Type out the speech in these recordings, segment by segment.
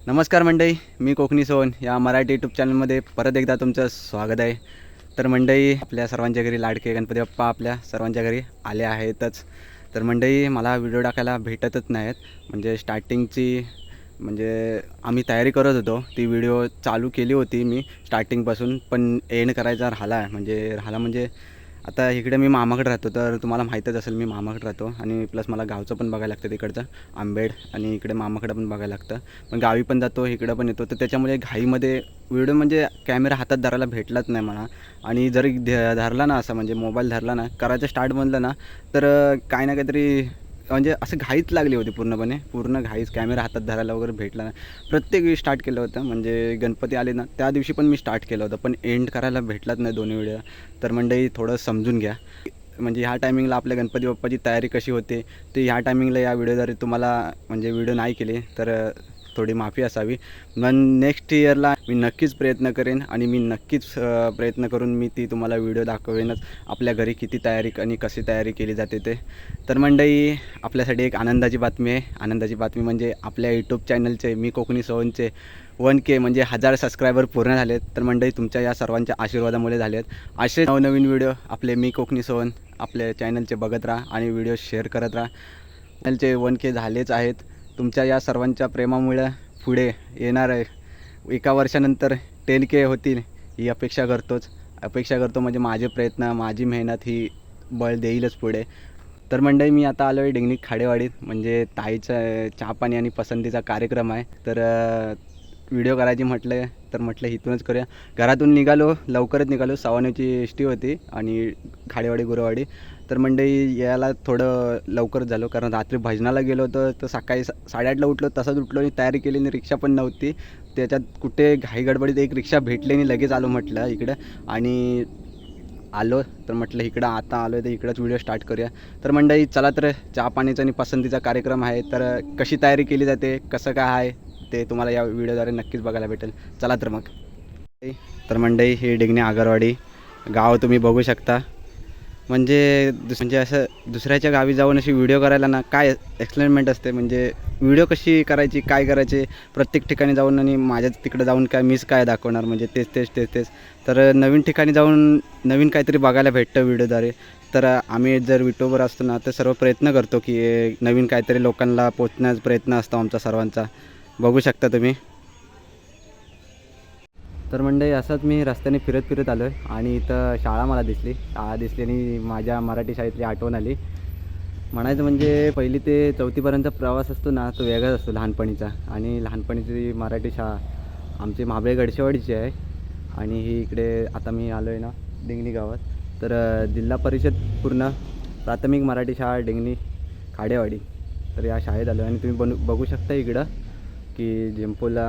नमस्कार मंडई मी कोकणी सोन या मराठी यूट्यूब चॅनलमध्ये परत एकदा तुमचं स्वागत आहे. तर मंडई आपल्या सर्वांच्या घरी लाडके गणपती बाप्पा आपल्या सर्वांच्या घरी आले आहेतच. तर मंडई मला व्हिडिओ टाकायला भेटतच नाहीत. म्हणजे स्टार्टिंगची म्हणजे आम्ही तयारी करत होतो. ती व्हिडिओ चालू केली होती मी. स्टार्टिंगपासून पण एंड करायचा राहिला आहे. म्हणजे राहिला म्हणजे आता इकडे मी मामाकडे राहतो तर तुम्हाला माहीतच असेल मी मामाकडे राहतो. आणि प्लस मला गावचं पण बघायला लागतं तिकडचं आंबेड आणि इकडे मामाकडं पण बघायला लागतं. पण गावी पण जातो इकडं पण येतो. तर त्याच्यामुळे घाईमध्ये व्हिडिओ म्हणजे कॅमेरा हातात धरायला भेटलाच नाही मला आणि जरी धरला ना असं म्हणजे मोबाईल धरला ना करायचं स्टार्ट बनलं ना तर काही ना काहीतरी म्हणजे असं घाईच लागली होती पूर्णपणे. पूर्ण घाईच. कॅमेरा हातात धरायला वगैरे भेटला नाही. प्रत्येक वेळी स्टार्ट केलं होतं. म्हणजे गणपती आले ना त्या दिवशी पण मी स्टार्ट केलं होतं. पण एंड करायला भेटलाच नाही दोन्ही वेळेला. तर मंडळी थोडं समजून घ्या. म्हणजे ह्या टायमिंगला आपल्या गणपती बाप्पाची तयारी कशी होते ते ह्या टायमिंगला या व्हिडिओद्वारे तुम्हाला म्हणजे व्हिडिओ नाही केले तर थोडी माफी असावी. मग नेक्स्ट इयरला मी नक्कीच प्रयत्न करेन आणि मी नक्कीच प्रयत्न करून मी ती तुम्हाला व्हिडिओ दाखवेनच आपल्या घरी किती तयारी आणि कशी तयारी केली जाते ते. तर मंडई आपल्यासाठी एक आनंदाची बातमी आहे. आनंदाची बातमी म्हणजे आपल्या यूट्यूब चॅनलचे मी कोकणी सोहनचे वन के म्हणजे हजार सबस्क्रायबर पूर्ण झालेत. तर मंडळी तुमच्या या सर्वांच्या आशीर्वादामुळे झालेत. असे नवनवीन व्हिडिओ आपले मी कोकणी सोहन आपल्या चॅनलचे बघत राहा आणि व्हिडिओ शेअर करत राहा. चॅनलचे वन के झालेच आहेत. तुमच्या या सर्वांच्या प्रेमामुळे पुढे येणार आहे एका वर्षानंतर टेन के होतील ही अपेक्षा करतोच. अपेक्षा करतो म्हणजे माझे प्रयत्न माझी मेहनत ही बळ देईलच पुढे. तर मंडळी मी आता आलो आहे डिंगणी खाडेवाडीत. म्हणजे ताईचा चहा पाणी आणि पसंतीचा कार्यक्रम आहे. तर व्हिडिओ करायची म्हटलं तर म्हटलं इथूनच करूया. घरातून निघालो लवकरच निघालो. सवानेची एस टी होती आणि खाडेवाडी गुरवाडी. तर मंडळी यायला थोडं लवकर झालो. कारण रात्री भजनाला गेलो होतो तर सकाळी सा- साडेआठला उठलो तसंच उठलो आणि तयारी केली आणि रिक्षा पण नव्हती. त्याच्यात कुठे घाई गडबडीत एक रिक्षा भेटली आणि लगेच आलो म्हटलं इकडं. आणि आलो तर म्हटलं इकडं आता आलो आहे तर इकडंच व्हिडिओ स्टार्ट करूया. तर मंडळी चला तर चहा पाण्याचा आणि पसंतीचा कार्यक्रम आहे. तर कशी तयारी केली जाते कसं काय आहे ते तुम्हाला या व्हिडिओद्वारे नक्कीच बघायला भेटेल. चला तर मग. तर मंडई हे डिग्ने आगरवाडी गाव तुम्ही बघू शकता. म्हणजे दुस म्हणजे असं दुसऱ्याच्या गावी जाऊन अशी व्हिडिओ करायला ना काय एक्सप्लेनमेंट असते? म्हणजे व्हिडिओ कशी करायची काय करायचे? प्रत्येक ठिकाणी जाऊन आणि माझ्याच तिकडे जाऊन काय मीच काय दाखवणार? म्हणजे तेच तेच तेच तेच. तर नवीन ठिकाणी जाऊन नवीन काहीतरी बघायला भेटतं व्हिडिओद्वारे तर आम्ही जर विटोबर असतो ना तर सर्व प्रयत्न करतो की नवीन काहीतरी लोकांना पोचण्याचा प्रयत्न असतो आमचा सर्वांचा. बघू शकता तुम्ही. तर म्हणजे असंच मी रस्त्याने फिरत फिरत आलो आहे आणि इथं शाळा मला दिसली. शाळा दिसली आणि माझ्या मराठी शाळेतली आठवण आली. म्हणायचं म्हणजे पहिली ते चौथीपर्यंत प्रवास असतो ना तो वेगळाच असतो लहानपणीचा. आणि लहानपणीची मराठी शाळा आमची महाबळे गडशेवाडीची आहे. आणि ही इकडे आता मी आलो आहे ना डिंगणी गावात. तर जिल्हा परिषद पूर्ण प्राथमिक मराठी शाळा डिंगणी खाडेवाडी. तर या शाळेत आलो आणि तुम्ही बनू बघू शकता इकडं की जिंपोला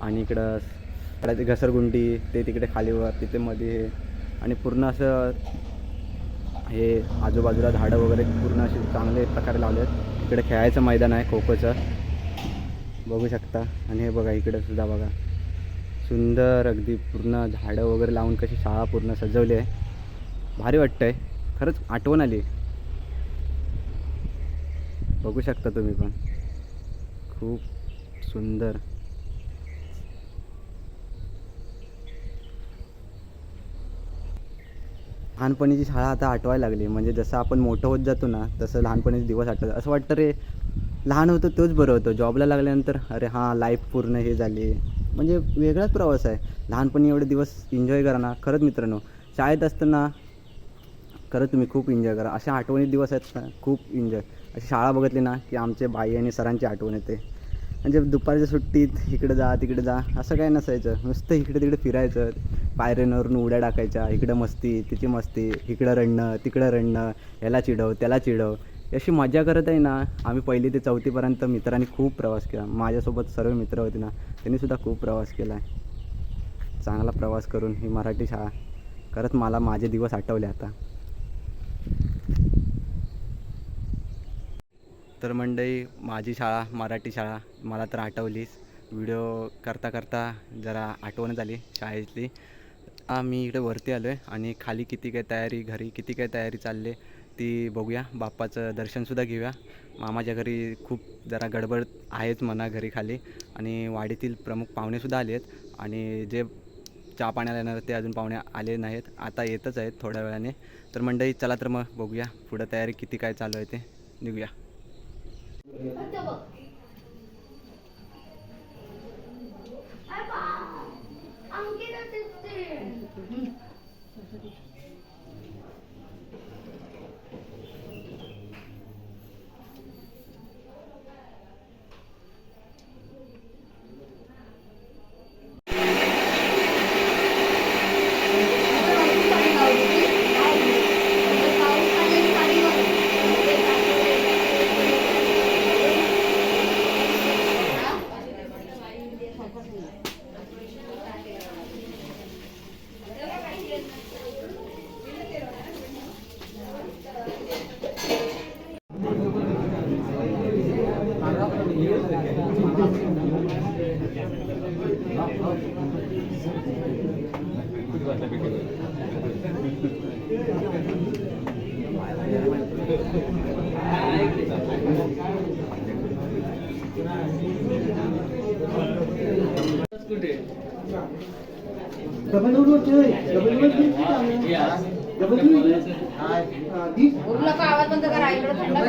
आणि इकडं ते घसरगुंडी ते तिकडे खालीवर तिथे मध्ये हे. आणि पूर्ण असं हे आजूबाजूला झाडं वगैरे पूर्ण असे चांगले प्रकारे लावले आहेत. इकडे खेळायचं मैदान आहे खो खोचं बघू शकता. आणि हे बघा इकडे सुद्धा बघा. सुंदर अगदी पूर्ण झाडं वगैरे लावून कशी शाळा पूर्ण सजवली आहे. भारी वाटतं आहे खरंच आठवण आली. बघू शकता तुम्ही पण. खूप सुंदर. लहानपणीची शाळा आता आठवायला लागली. म्हणजे जसं आपण मोठं होत जातो ना तसं लहानपणीचे दिवस आठवतात. असं वाटतं रे लहान होतं तोच बरं होतं. जॉबला लागल्यानंतर अरे हां लाईफ पूर्ण हे झाली. म्हणजे वेगळाच प्रवास आहे. लहानपणी एवढे दिवस एन्जॉय करा ना. खरंच मित्रांनो शाळेत असताना खरंच तुम्ही खूप एन्जॉय करा. अशा आठवणी दिवस आहेत ना खूप एन्जॉय अशी शाळा बघितली ना की आमचे बाई आणि सरांची आठवण येते. म्हणजे दुपारच्या सुट्टीत इकडे जा तिकडे जा असं काय नसायचं. नुसतं इकडे तिकडे फिरायचं. पायऱ्यांवरून उड्या टाकायच्या. इकडं मस्ती तिची मस्ती इकडं रडणं तिकडं रडणं याला चिडव त्याला चिडव. अशी मजा करत आहे ना आम्ही पहिली ते चौथीपर्यंत मित्रांनी खूप प्रवास केला. माझ्यासोबत सर्व मित्र होते ना त्यांनीसुद्धा खूप प्रवास केला आहे. चांगला प्रवास करून ही मराठी शाळा. खरंच मला माझे दिवस आठवले आता. तर मंडई माझी शाळा मराठी शाळा मला तर आठवलीच. व्हिडिओ करता करता जरा आठवण झाली शाळेतली. मी इकडे वरती आलो आहे आणि खाली किती काय तयारी घरी किती काय तयारी चालली ती बघूया. बाप्पाचं दर्शनसुद्धा घेऊया. मामाच्या घरी खूप जरा गडबड आहेच म्हणा घरी खाली. आणि वाडीतील प्रमुख पाहुणेसुद्धा आले आहेत आणि जे चहा पाण्याला येणार ते अजून पाहुणे आले नाहीत. आता येतच आहेत थोड्या वेळाने. तर मंडळी चला तर मग बघूया पुढं तयारी किती काय चालू आहे ते. निघूया. 아빠 안 깨졌지. उरलं का आवाज बंद करा थंड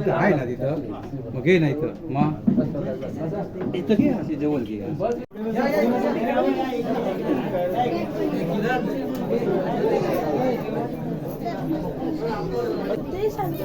तिथं आहे ना तिथं. मग घे नाही तर मग इथं घे असे जेवण घे. ते सांगतो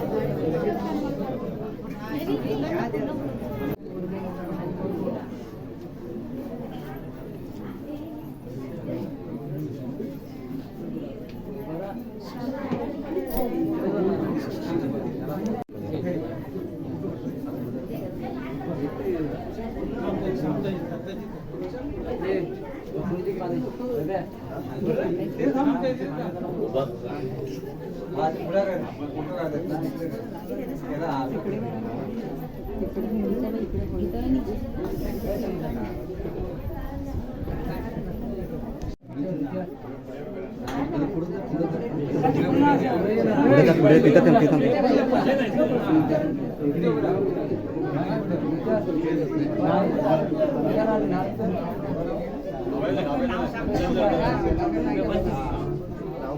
पुढे तिथं थांब तिथं थांब.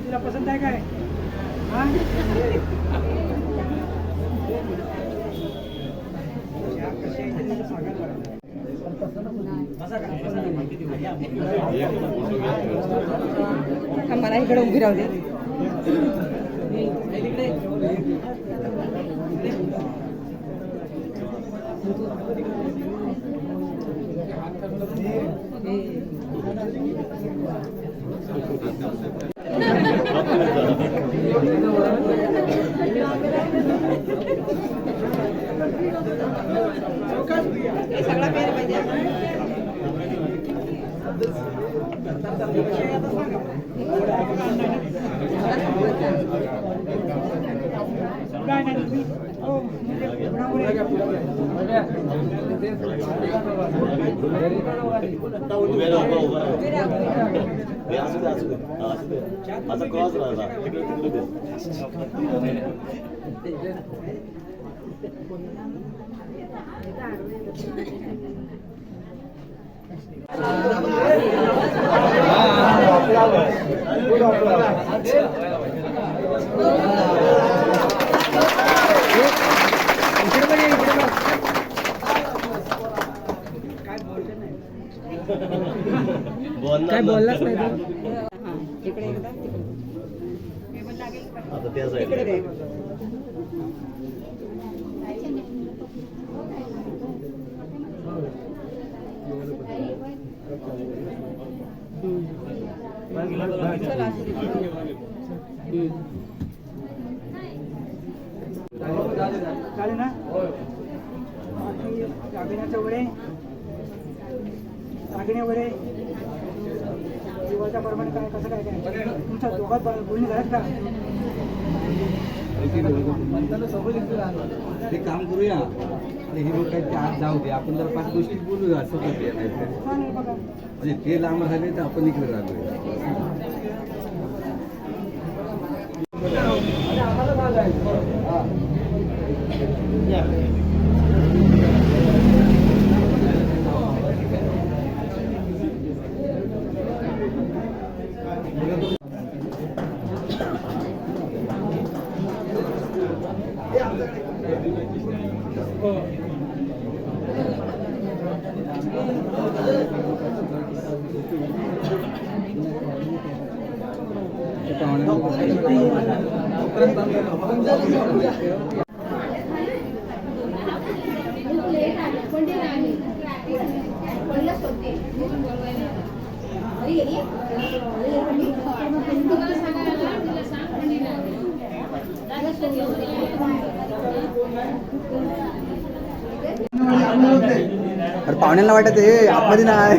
तुला पसंत आहे काय मला इकडे उभी राहू दे. सगळा माझा क्रॉस राहिला तिकडे तिकडे दे काय बोललाच नाही. आता त्या चालेल ना अभिनयाचं वरे अभिनय वरे जीवाच्या प्रमाणे काय कसं काय काय? तुमच्या दोघात बोलणी झाल्यात का? ते काम करूया. आणि हे लोक काय ते आत जाऊ दे. आपण जर पाच गोष्टी बोलू असं करूया म्हणजे ते लांब राहिले तर आपण इकडे राहिलो अरे पाहुण्यांना वाटत हे आतमध्ये नाही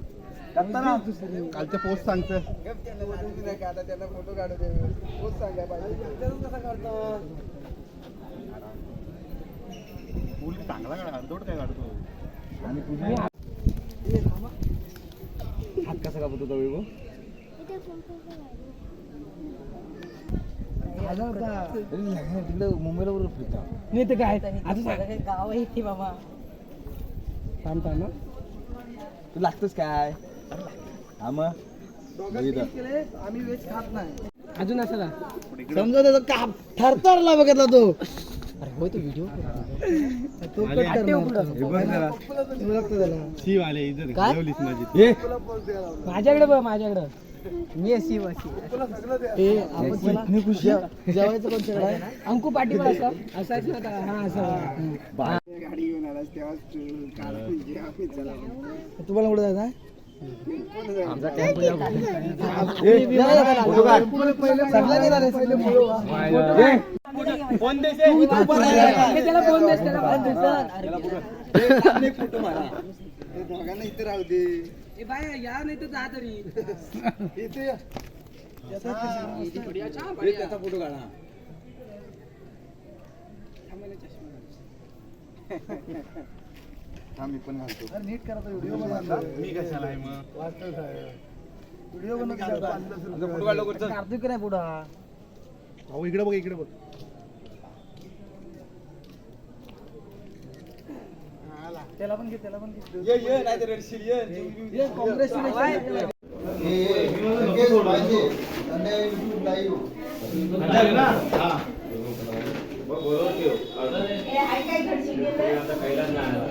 कालच्या पोस्ट सांगतं चांगला काढतो काय काढतो हात कसा कापत होता वैभव तिकडे मुंबईला बरोबर फिरता. नाही ते काय? आता सांग. गाव आहे बाबा. थांब थांब तू लागतोस काय? हा आम्ही वेज खात नाही अजून असं का समजा त्याचा काप थरथरला बघितला तो? अरे हो तो व्हिडिओ तो कट काय? माझ्याकडे बघ माझ्याकडे. मी अशी. आपण. जे- जेवायचं? अंकू पाटील असं. असायचं आता हा असं तुम्हाला कुठे जायचं आहे? सगळं गेला रे, पहिले बोलू. ए, त्याला फोन देस त्याला फोन देस ए बाय या नाही तर जा तरी. त्याचा फोटो काढा. मी पण घालतो. नीट करा व्हिडिओ बनवला मी कशाला आहे मग? व्हिडिओ बनवला फोटो काढलो कुठं कार्तिक नाही पुढा. भाऊ इकडे बघ इकडे बघ. त्याला पण घे त्याला पण घे. ये ये नाही तर रेडशील ये. ये काँग्रेस काय मी आतमध्ये बसा वर बघा वर बघा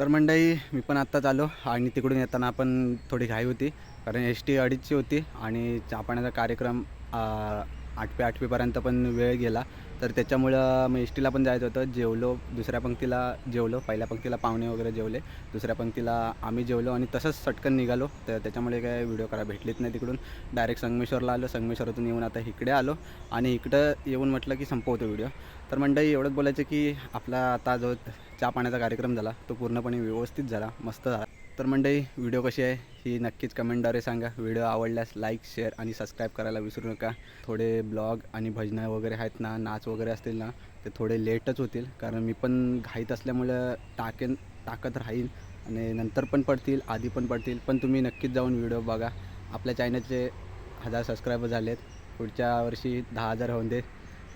तर मंडळी मी पण आत्ताच आलो आणि तिकडून येताना पण थोडी घाई होती. कारण एस टी अडीचची होती आणि चहापाण्याचा कार्यक्रम आठवे आठवीपर्यंत पण वेळ गेला. तर त्याच्यामुळं मग एस टीला पण जायचं होतं. जेवलो दुसऱ्या पंक्तीला जेवलो. पहिल्या पंक्तीला पाहुणे वगैरे जेवले. दुसऱ्या पंक्तीला आम्ही जेवलो आणि तसंच सटकन निघालो. तर त्याच्यामुळे काय व्हिडिओ करा भेटलीच नाही तिकडून. डायरेक्ट संगमेश्वरला आलो. संगमेश्वरातून येऊन आता इकडे आलो आणि इकडं येऊन म्हटलं की संपवतो व्हिडिओ. तर मंडळी एवढंच बोलायचं की आपला आता जो चहा पाण्याचा कार्यक्रम झाला तो पूर्णपणे व्यवस्थित झाला मस्त झाला. तर मंडळी व्हिडिओ कशी आहे ही नक्कीच कमेंटद्वारे सांगा. व्हिडिओ आवडल्यास लाईक शेअर आणि सबस्क्राईब करायला विसरू नका. थोडे ब्लॉग आणि भजनं वगैरे आहेत ना नाच वगैरे असतील ना ते थोडे लेटच होतील. कारण मी पण घाईत असल्यामुळं टाकेन टाकत राहीन आणि नंतर पण पडतील आधी पण पडतील. पण तुम्ही नक्कीच जाऊन व्हिडिओ बघा. आपल्या चॅनलचे हजार सबस्क्रायबर झालेत. पुढच्या वर्षी दहा हजार होऊन दे.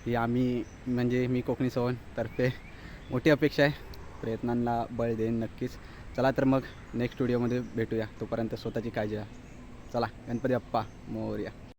ही आम्ही म्हणजे मी कोकणी सवन तर्फे मोठी अपेक्षा आहे. प्रयत्नांना बळ देईन नक्कीच. चला तर मग नेक्स्ट व्हिडिओमध्ये भेटूया. तोपर्यंत स्वतःची काळजी घ्या. चला गणपती अप्पा मोर्या.